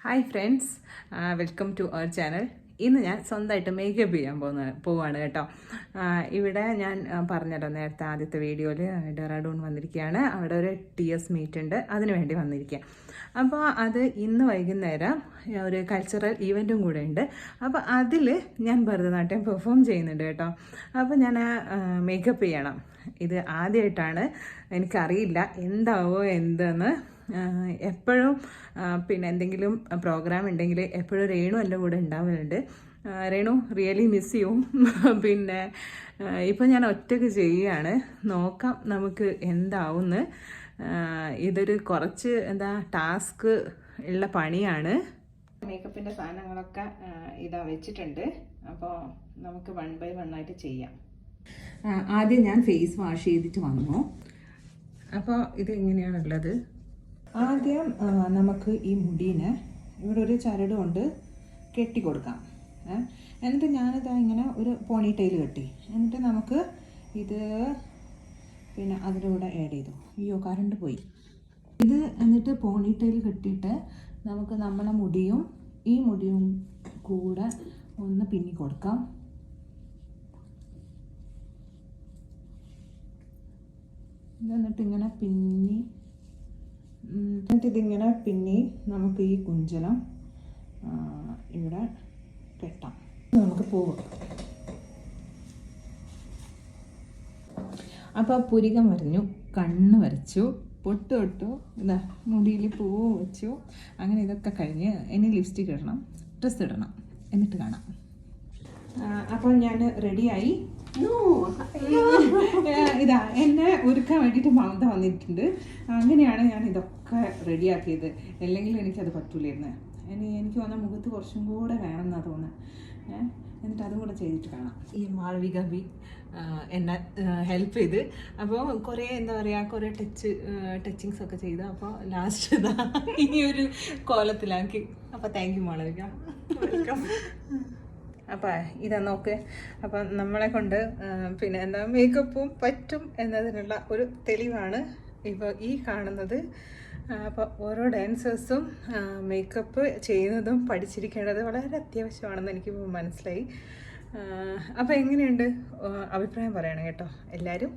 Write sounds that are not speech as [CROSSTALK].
Hi friends welcome to our channel ഇന്ന് ഞാൻ സ്വന്തമായിട്ട് മേക്കപ്പ് ചെയ്യാൻ പോകുന്ന പോവാണ് കേട്ടോ. ഇവിടെ ഞാൻ ആ, പറഞ്ഞല്ലോ നേരത്തെ ആദ്യത്തെ വീഡിയോയിൽ ഡെറാഡൂൺ വന്നിരിക്കുകയാണ്. അവിടെ ഒരു ടി എസ് മീറ്റ് ഉണ്ട്. അതിന് വേണ്ടി വന്നിരിക്കുക. അപ്പോൾ അത് ഇന്ന് വൈകുന്നേരം ഒരു കൾച്ചറൽ ഈവന്റും കൂടെ ഉണ്ട്. അപ്പോൾ അതിൽ ഞാൻ ഭരതനാട്യം പെർഫോം ചെയ്യുന്നുണ്ട് കേട്ടോ. അപ്പോൾ ഞാൻ മേക്കപ്പ് ചെയ്യണം. ഇത് ആദ്യമായിട്ടാണ് എനിക്കറിയില്ല എന്താവോ എന്തെന്ന്. എപ്പോഴും പിന്നെ എന്തെങ്കിലും പ്രോഗ്രാം ഉണ്ടെങ്കിൽ എപ്പോഴും രേണു എന്റെ കൂടെ ഉണ്ടാവലുണ്ട്. രേണു റിയലി മിസ് ചെയ്യും പിന്നെ ഇപ്പം ഞാൻ ഒറ്റയ്ക്ക് ചെയ്യുകയാണ്. നോക്കാം നമുക്ക് എന്താവുമെന്ന് ഇതൊരു കുറച്ച് എന്താ ടാസ്ക് ഉള്ള പണിയാണ്. മേക്കപ്പിന്റെ സാധനങ്ങളൊക്കെ ഇതാ വെച്ചിട്ടുണ്ട്. അപ്പോൾ നമുക്ക് വൺ ബൈ വൺ ആയിട്ട് ചെയ്യാം. ആദ്യം ഞാൻ ഫേസ് വാഷ് ചെയ്തിട്ട് വന്നു. അപ്പോൾ ഇത് എങ്ങനെയാണുള്ളത്? ആദ്യം നമുക്ക് ഈ മുടീനെ ഇവിടെ ഒരു ചരട് കൊണ്ട് കെട്ടി കൊടുക്കാം? എന്നിട്ട് ഞാനിതാ ഇങ്ങനെ ഒരു പോണി ടൈൽ കെട്ടി. എന്നിട്ട് നമുക്ക് ഇത് പിന്നെ അതിലൂടെ ആഡ് ചെയ്തു. അയ്യോ കറണ്ട് പോയി. ഇത് എന്നിട്ട് പോണി ടൈൽ കെട്ടിയിട്ട് നമുക്ക് നമ്മളെ മുടിയും ഈ മുടിയും കൂടെ ഒന്ന് പിന്നി കൊടുക്കാം. എന്നിട്ട് ഇങ്ങനെ പിന്നി ഉം, എന്നിട്ട് ഇതിങ്ങനെ പിന്നി നമുക്ക് ഈ കുഞ്ചലം ഇവിടെ കെട്ടാം നമുക്ക് പോവാം. അപ്പോൾ പുരികം വരഞ്ഞു കണ്ണ് വരച്ചു പൊട്ട് തൊട്ടു ഇതാ മുടിയിൽ പൂവ് വെച്ചു. അങ്ങനെ ഇതൊക്കെ കഴിഞ്ഞ് ഇനി ലിപ്സ്റ്റിക് ഇടണം ഡ്രസ്സ് ഇടണം എന്നിട്ട് കാണാം. അപ്പോൾ ഞാൻ റെഡിയായി [LAUGHS] ഇതാ എന്നെ ഒരുക്കാൻ വേണ്ടിട്ട് മമത വന്നിട്ടുണ്ട്. അങ്ങനെയാണ് ഞാൻ ഇതൊക്കെ റെഡിയാക്കിയത്. അല്ലെങ്കിൽ എനിക്കത് പറ്റൂലായിരുന്നു. ഇനി എനിക്ക് വന്ന മുഖത്ത് കുറച്ചും കൂടെ വേണം എന്നാ തോന്നുന്നത് ഏഹ് എന്നിട്ട് അതും കൂടെ ചെയ്തിട്ട് കാണാം. ഈ മാളവിക ബി എന്നെ ഹെൽപ്പ് ചെയ്ത്. അപ്പോൾ കുറേ എന്താ പറയുക കുറേ ടച്ച് ടച്ചിങ്സ് ഒക്കെ ചെയ്ത്. അപ്പോൾ ലാസ്റ്റ് ഇതാ ഈ ഒരു കോലത്തിലാക്കി. അപ്പോൾ താങ്ക് യു മാളവിക. വെൽക്കം [LAUGHS] അപ്പം ഇതാ നോക്ക്. അപ്പം നമ്മളെ കൊണ്ട് പിന്നെ എന്താ മേക്കപ്പും പറ്റും എന്നതിനുള്ള ഒരു തെളിവാണ് ഇപ്പോൾ ഈ കാണുന്നത്. അപ്പോൾ ഓരോ ഡാൻസേഴ്സും മേക്കപ്പ് ചെയ്യുന്നതും പഠിച്ചിരിക്കേണ്ടത് വളരെ അത്യാവശ്യമാണെന്ന് എനിക്ക് മനസ്സിലായി. അപ്പോൾ എങ്ങനെയുണ്ട്? അഭിപ്രായം പറയണം കേട്ടോ. എല്ലാവരും